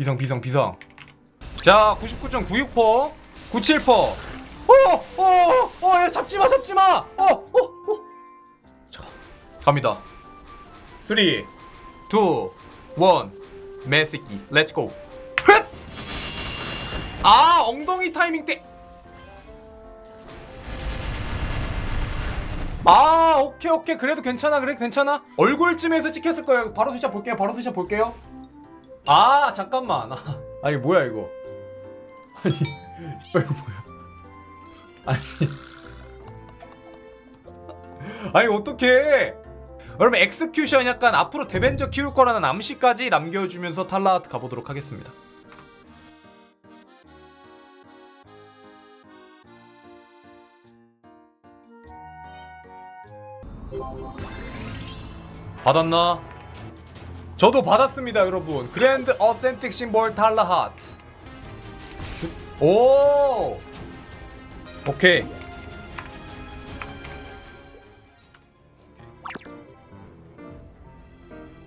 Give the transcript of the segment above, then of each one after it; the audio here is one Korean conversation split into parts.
비상 비상 비상 자99.96% 97% 어어어야 잡지마 잡지마. 어어어. 자 갑니다. 3 2 1 매새끼 렛츠고 아 엉덩이 타이밍 때. 아, 오케이, 오케이. 그래도 괜찮아, 그래, 괜찮아. 얼굴쯤에서 찍혔을 거예요. 바로 스샷 볼게요, 바로 스샷 볼게요. 아, 잠깐만. 아, 아니, 뭐야, 이거. 아니, 이거 뭐야. 아니. 아니, 어떡해. 여러분, 엑스큐션 약간 앞으로 데벤저 키울 거라는 암시까지 남겨주면서 탈라트 가보도록 하겠습니다. 받았나? 저도 받았습니다, 여러분. 그랜드 어센틱 심볼 탈라 하트. 오! 오케이.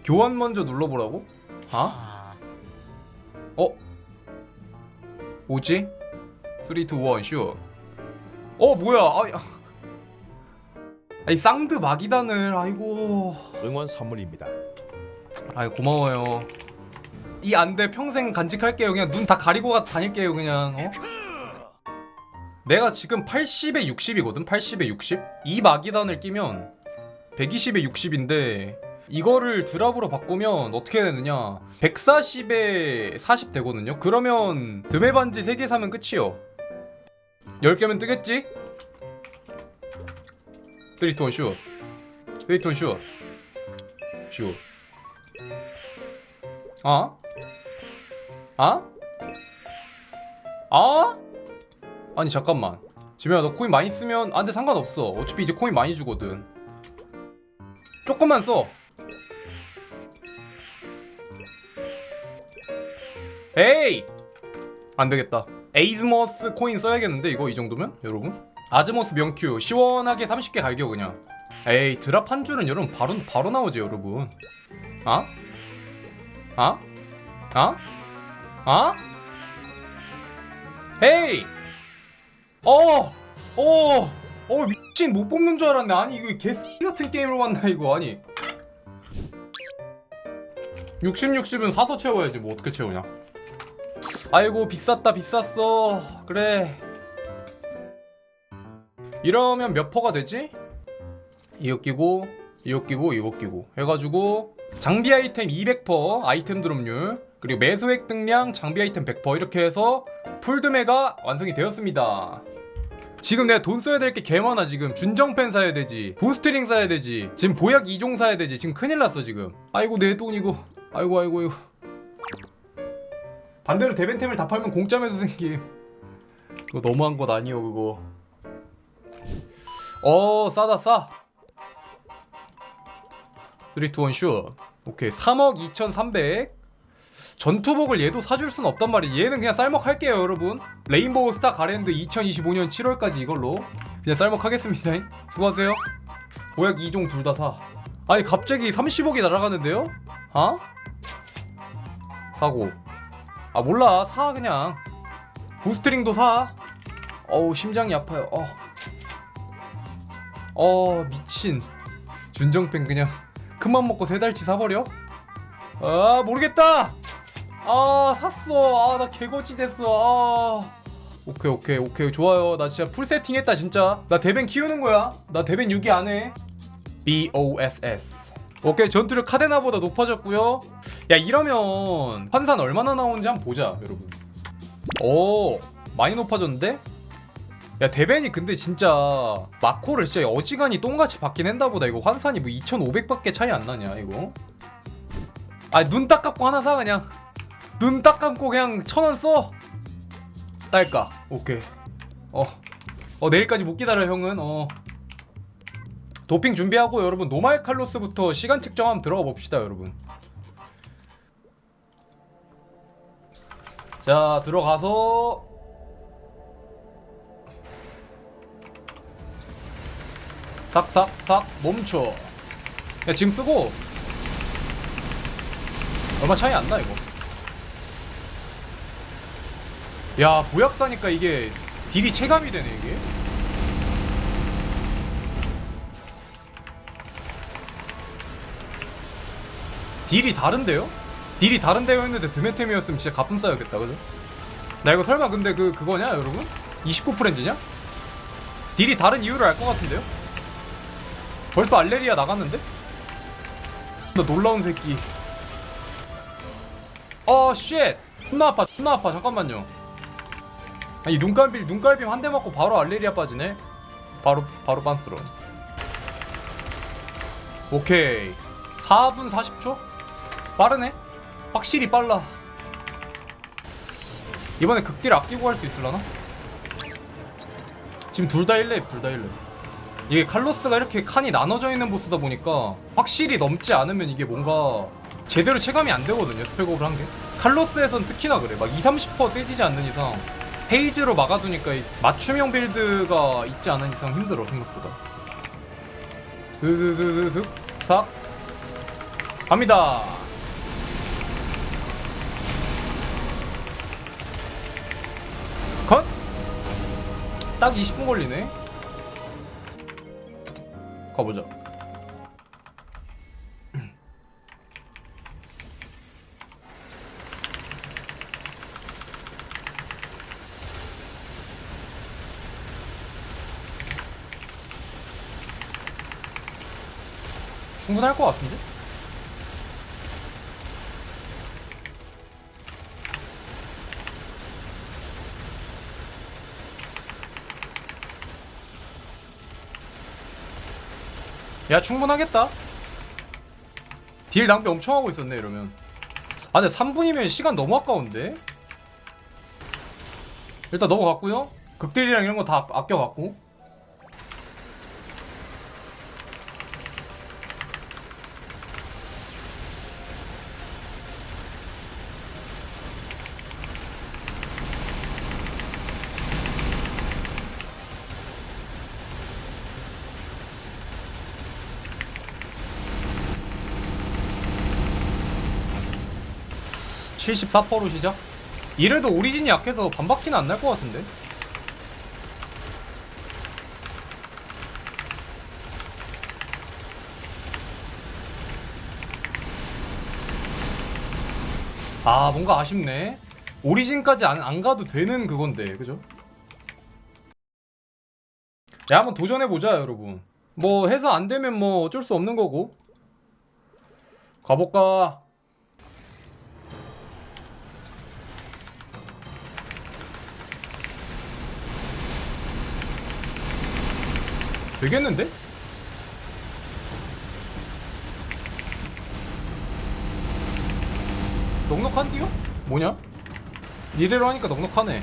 교환 먼저 눌러보라고? 아? 어? 뭐지? 3, 2, 1, 슈어. 어, 뭐야? 아, 아니, 쌍드 마기단을, 아이고. 응원 선물입니다. 아이 고마워요. 이 안돼 평생 간직할게요. 그냥 눈 다 가리고 가- 다닐게요. 그냥. 어? 내가 지금 80에 60이거든. 80에 60. 이 마기단을 끼면 120에 60인데 이거를 드랍으로 바꾸면 어떻게 되느냐? 140에 40 되거든요. 그러면 드메 반지 3개 사면 끝이요. 10개면 뜨겠지? 3, 2, 1, 슛. 3, 2, 1, 슛. 슛. 어? 어? 어? 아니 잠깐만. 지명아 너 코인 많이 쓰면 안돼 상관없어. 어차피 이제 코인 많이 주거든. 조금만 써. 에이! 안되겠다. 에이즈머스 코인 써야겠는데 이거 이 정도면? 여러분? 아즈모스 명큐. 시원하게 30개 갈겨 그냥. 에이 드랍 한 줄은 여러분 바로 바로 나오지 여러분. 아? 아? 아? 아? 헤이! 어! 어! 어 미친 못 뽑는 줄 알았네 아니 이거 개쓰기 같은 게임을 왔나 이거 아니 60, 60은 사서 채워야지 뭐 어떻게 채우냐 아이고 비쌌다 비쌌어 그래 이러면 몇 퍼가 되지? 이거 끼고 이거 끼고 이거 끼고 해가지고 장비 아이템 200% 아이템 드롭률 그리고 매수 획득량 장비 아이템 100% 이렇게 해서 풀드메가 완성이 되었습니다. 지금 내가 돈 써야 될 게 개 많아 지금. 준정펜 사야 되지 부스트링 사야 되지 지금 보약 2종 사야 되지. 지금 큰일 났어 지금. 아이고 내 돈 이고. 아이고 아이고 아이고. 반대로 대벤템을 다 팔면 공짜 매수 생김. 그거 너무한 것 아니요 그거. 어 싸다 싸 3, 2, 1 슛. 오케이. 3억 2300 전투복을 얘도 사줄 순 없단 말이야 얘는 그냥 쌀먹할게요 여러분. 레인보우 스타 가랜드 2025년 7월까지 이걸로 그냥 쌀먹하겠습니다. 수고하세요. 보약 2종 둘 다 사. 아니 갑자기 30억이 날아가는데요? 어? 사고. 아 몰라. 사 그냥. 부스트링도 사. 어우 심장이 아파요. 어. 어 미친. 준정팬 그냥 큰맘 먹고 세 달치 사버려? 아 모르겠다. 아 샀어. 아 나 개거지 됐어. 아 오케이 오케이 오케이 좋아요. 나 진짜 풀 세팅했다 진짜. 나 대벤 키우는 거야. 나 대벤 6이 안 해. B O S S. 오케이 전투력 카데나보다 높아졌고요. 야 이러면 환산 얼마나 나오는지 한번 보자 여러분. 오 많이 높아졌는데? 야 대벤이 근데 진짜 마코를 진짜 어지간히 똥같이 받긴 한다 보다. 이거 환산이 뭐 2500밖에 차이 안 나냐 이거? 아 눈 딱 감고 하나 사 그냥. 눈 딱 감고 그냥 천 원 써. 딸까? 오케이. 어. 어, 내일까지 못 기다려 형은. 어. 도핑 준비하고 여러분 노말 칼로스부터 시간 측정 한번 들어가 봅시다 여러분. 자 들어가서 삭삭삭 멈춰 야 지금 쓰고 얼마 차이 안 나 이거 야 보약 사니까 이게 딜이 체감이 되네 이게 딜이 다른데요? 딜이 다른데요 했는데 드메템이었으면 진짜 가품 쌓였겠다 그죠? 나 이거 설마 근데 그 그거냐 여러분? 29 프렌즈냐? 딜이 다른 이유를 알 것 같은데요? 벌써 알레리아 나갔는데? 나 놀라운 새끼. 어 쉣! 존나 아파 존나 아파. 잠깐만요. 아니 눈깔빔 눈깔빔 한 대 맞고 바로 알레리아 빠지네? 바로 바로 빤스런. 오케이. 4분 40초? 빠르네? 확실히 빨라. 이번에 극딜 아끼고 할 수 있을라나? 지금 둘 다 1렙 둘 다 1렙 이게 칼로스가 이렇게 칸이 나눠져 있는 보스다 보니까 확실히 넘지 않으면 이게 뭔가 제대로 체감이 안 되거든요 스펙업을 한 게. 칼로스에선 특히나 그래. 막 2, 30% 떼지지 않는 이상 페이지로 막아두니까 이 맞춤형 빌드가 있지 않은 이상 힘들어 생각보다. 스스스스 싹 갑니다. 컷! 딱 20분 걸리네 가보자 충분할 것 같은데? 야 충분하겠다. 딜 낭비 엄청 하고 있었네 이러면. 아 근데 3분이면 시간 너무 아까운데? 일단 넘어갔고요. 극딜이랑 이런 거 다 아껴갖고 (74%로) 시작 이래도 오리진이 약해서 반바퀴는 안 날 것 같은데? 아 뭔가 아쉽네. 오리진까지 안, 안 가도 되는 그건데 그죠? 야 한번 도전해보자 여러분. 뭐 해서 안 되면 뭐 어쩔 수 없는 거고. 가볼까 되겠는데? 넉넉한디요? 뭐냐? 이래로 하니까 넉넉하네 왜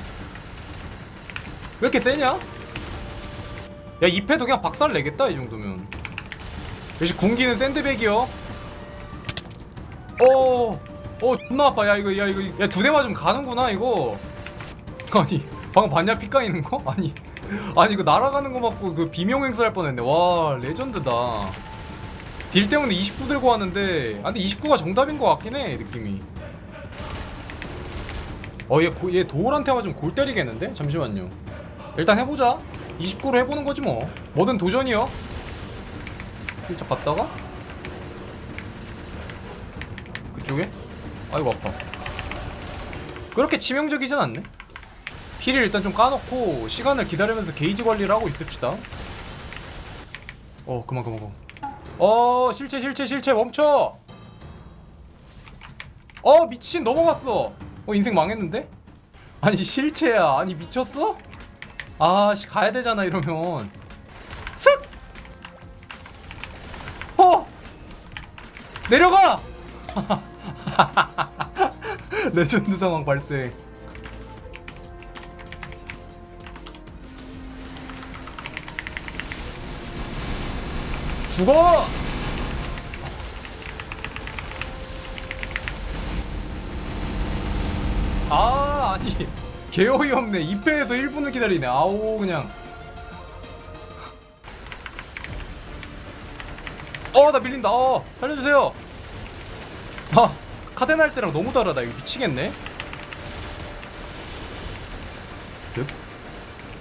이렇게 세냐? 야 2패도 그냥 박살 내겠다 이 정도면 역시 군기는 샌드백이요 어, 어, 존나 아파. 야, 이거, 야, 이거, 야, 두 대 맞으면 가는구나, 이거. 아니, 방금 봤냐, 피 까이는 거? 아니, 아니, 이거 날아가는 거 맞고, 그 비명 행사할 뻔했네. 와, 레전드다. 딜 때문에 29 들고 왔는데, 아, 근데 29가 정답인 것 같긴 해, 느낌이. 어, 얘, 고, 얘 도울한테 맞으면 골 때리겠는데? 잠시만요. 일단 해보자. 29로 해보는 거지 뭐. 뭐든 도전이요. 살짝 갔다가 그쪽에? 아이고 아파 그렇게 치명적이진 않네 피를 일단 좀 까놓고 시간을 기다리면서 게이지 관리를 하고 있읍시다 어 그만 그만 그만 어 실체 실체 실체 멈춰 어 미친 넘어갔어 어 인생 망했는데? 아니 실체야 아니 미쳤어? 아씨 가야 되잖아 이러면 슥! 어! 내려가! 레전드 상황 발생. 죽어! 아, 아니. 개 어이 없네. 2패에서 1분을 기다리네. 아오, 그냥. 어, 나 밀린다. 어, 살려주세요. 아 카덴 할 때랑 너무 다르다 이거 미치겠네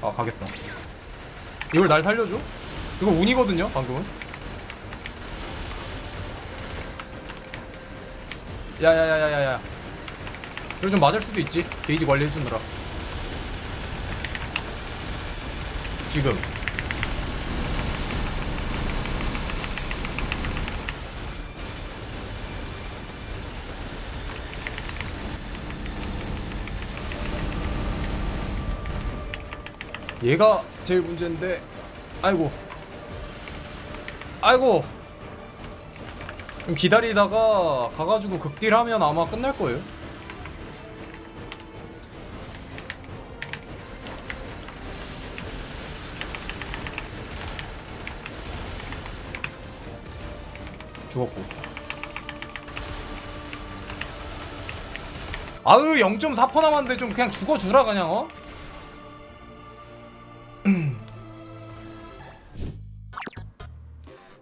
아 가겠다 이걸 날 살려줘? 이거 운이거든요 방금은 야야야야야야 좀 맞을 수도 있지? 게이지 관리해주느라. 지금. 얘가 제일 문제인데 아이고. 아이고 좀 기다리다가 가가지고 극딜하면 아마 끝날 거예요 죽었고 아으 0.4% 남았는데 좀 그냥 죽어주라 그냥 어?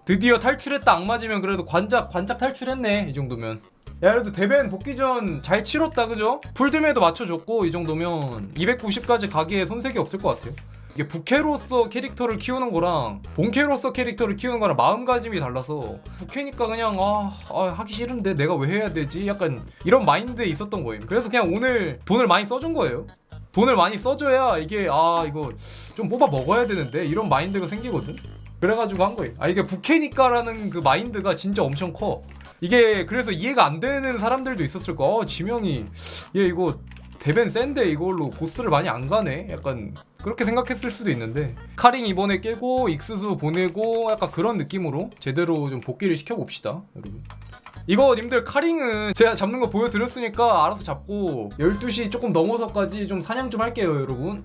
드디어 탈출했다. 악맞으면 그래도 관작 관작 탈출했네. 이 정도면. 야 그래도 대변 복귀 전 잘 치렀다. 그죠? 풀드메도 맞춰줬고 이 정도면 290까지 가기에 손색이 없을 것 같아요. 이게 부캐로서 캐릭터를 키우는 거랑 본캐로서 캐릭터를 키우는 거랑 마음가짐이 달라서 부캐니까 그냥 아, 아, 하기 싫은데 내가 왜 해야 되지? 약간 이런 마인드에 있었던 거예요. 그래서 그냥 오늘 돈을 많이 써준 거예요. 돈을 많이 써줘야 이게 아 이거 좀 뽑아 먹어야 되는데 이런 마인드가 생기거든 그래가지고 한 거예요. 아 이게 부캐니까라는 그 마인드가 진짜 엄청 커. 이게 그래서 이해가 안 되는 사람들도 있었을 거야. 어, 지명이 얘 이거 대벤 센데 이걸로 보스를 많이 안 가네. 약간 그렇게 생각했을 수도 있는데 카링 이번에 깨고 익스수 보내고 약간 그런 느낌으로 제대로 좀 복귀를 시켜봅시다, 여러분. 이거 님들 카링은 제가 잡는 거 보여드렸으니까 알아서 잡고 12시 조금 넘어서까지 좀 사냥 좀 할게요 여러분